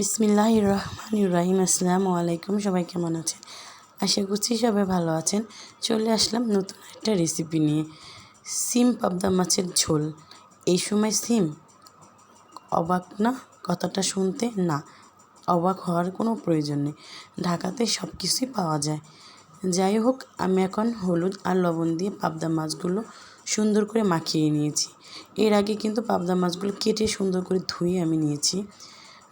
বিসমিল্লাহ রহমান ইব্রাহিম আসসালামু আলাইকুম সবাই কেমন আছেন? আশা করছি সবাই ভালো আছেন। চলে আসলাম নতুন একটা রেসিপি নিয়ে। সিম পাবদা মাছের ঝোল। এই সময় সিম অবাক না? কথাটা শুনতে না। অবাক হওয়ার কোনো প্রয়োজন নেই। ঢাকাতে সব কিছুই পাওয়া যায়। যাই হোক, আমি এখন হলুদ আর লবণ দিয়ে পাবদা মাছগুলো সুন্দর করে মাখিয়ে নিয়েছি। এর আগে কিন্তু পাবদা মাছগুলো কেটে সুন্দর করে ধুয়ে আমি নিয়েছি।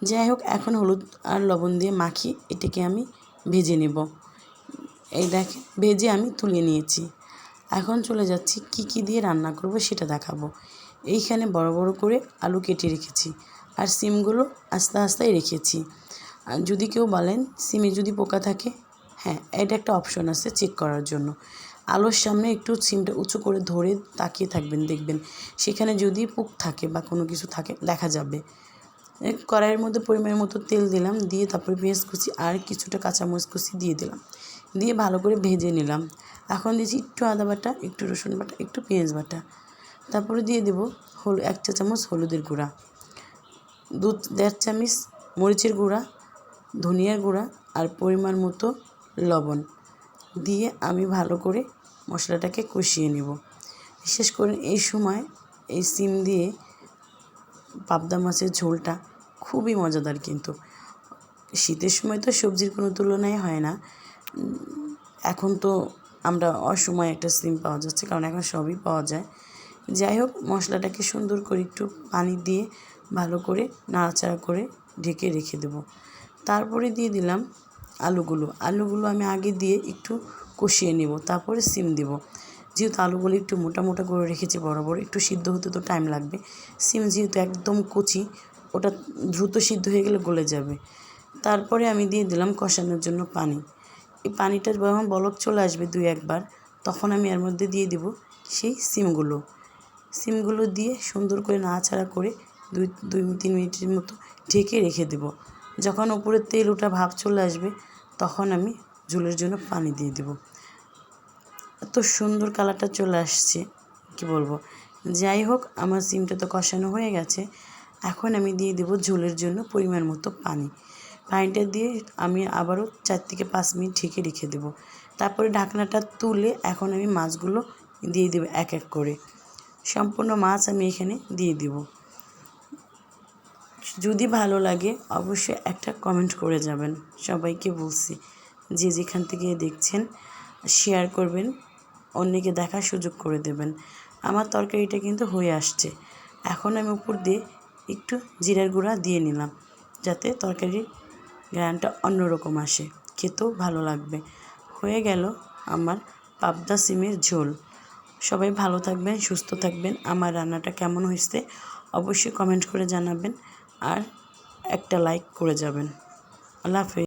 যাই হোক, এখন হলুদ আর লবণ দিয়ে মাখি এটাকে আমি ভেজে নেব। এই দেখে, ভেজে আমি তুলে নিয়েছি। এখন চলে যাচ্ছি কি কি দিয়ে রান্না করব সেটা দেখাবো। এইখানে বড় বড় করে আলু কেটে রেখেছি আর সিমগুলো আস্তে আস্তেই রেখেছি। আর যদি কেউ বলেন, সিমে যদি পোকা থাকে হ্যাঁ এটা একটা অপশন আছে চেক করার জন্য। আলোর সামনে একটু সিমটা উঁচু করে ধরে তাকিয়ে থাকবেন, দেখবেন সেখানে যদি পোক থাকে বা কোনো কিছু থাকে, দেখা যাবে। কড়াইয়ের মধ্যে পরিমাণের মতো তেল দিলাম, দিয়ে তারপরে পেঁয়াজ কুচি আর কিছুটা কাঁচামরিচ কুচি দিয়ে দিলাম। দিয়ে ভালো করে ভেজে নিলাম। এখন দিয়েছি একটু আদা বাটা, একটু রসুন বাটা, একটু পেঁয়াজ বাটা। তারপরে দিয়ে দেবো হল, এক চা চামচ হলুদের গুঁড়া, দু, দেড় চামচ মরিচের গুঁড়া, ধনিয়ার গুঁড়া আর পরিমাণ মতো লবণ। দিয়ে আমি ভালো করে মশলাটাকে কষিয়ে নেব। বিশেষ করে এই সময় এই সিম দিয়ে পাবদা মাছের ঝোলটা খুবই মজাদার কিন্তু। শীতের সময় তো সবজির কোনো তুলনাই হয় না। এখন তো আমরা অসময়ে একটা সিম পাওয়া যাচ্ছে, কারণ এখন সবই পাওয়া যায়। যাই হোক, মশলাটাকে সুন্দর করে একটু পানি দিয়ে ভালো করে নাড়াচাড়া করে ঢেকে রেখে দেব। তারপরে দিয়ে দিলাম আলুগুলো। আলুগুলো আমি আগে দিয়ে একটু কষিয়ে নেব, তারপরে সিম দেব। যেহেতু আলুগুলো একটু মোটা মোটা করে রেখেছি বড় একটু সিদ্ধ হতে তো টাইম লাগবে। সিম যেহেতু একদম কচি, ওটা দ্রুত সিদ্ধ হয়ে গেলে গলে যাবে। তারপরে আমি দিয়ে দিলাম কষানোর জন্য পানি। এই পানিটা যখন বলক চলে আসবে দুই একবার, তখন আমি এর মধ্যে দিয়ে দিব সেই সিমগুলো। সিমগুলো দিয়ে সুন্দর করে নাড়াচাড়া করে দুই দুই তিন মিনিটের মতো ঢেকে রেখে দেব। যখন উপরের তেল ওটা ভাব চলে আসবে, তখন আমি ঝোলের জন্য পানি দিয়ে দেব। এত সুন্দর কালারটা চলে আসছে, কি বলব? যাই হোক, আমার সিমটা তো কষানো হয়ে গেছে। এখন আমি দিয়ে দেবো ঝোলের জন্য পরিমাণ মতো পানি। পানিটা দিয়ে আমি আবারও চার থেকে পাঁচ মিনিট ঢেকে রেখে দেবো। তারপরে ঢাকনাটা তুলে এখন আমি মাছগুলো দিয়ে দেবো এক এক করে। সম্পূর্ণ মাছ আমি এখানে দিয়ে দিব। যদি ভালো লাগে, অবশ্যই একটা কমেন্ট করে যাবেন। সবাইকে বলছি, যে যেখান থেকে দেখছেন শেয়ার করবেন। অন্যকে দেখার সুযোগ করে দেবেন। আমার তরকারিটা কিন্তু হয়ে আসছে। এখন আমি উপর দিয়ে একটু জিরার গুঁড়া দিয়ে নিলাম, যাতে তরকারির গ্রানটা অন্যরকম আসে। খেতেও ভালো লাগবে। হয়ে গেল আমার পাবদা সিমের ঝোল। সবাই ভালো থাকবেন, সুস্থ থাকবেন। আমার রান্নাটা কেমন হয়েছে অবশ্যই কমেন্ট করে জানাবেন আর একটা লাইক করে যাবেন। আল্লাহ হাফেজ।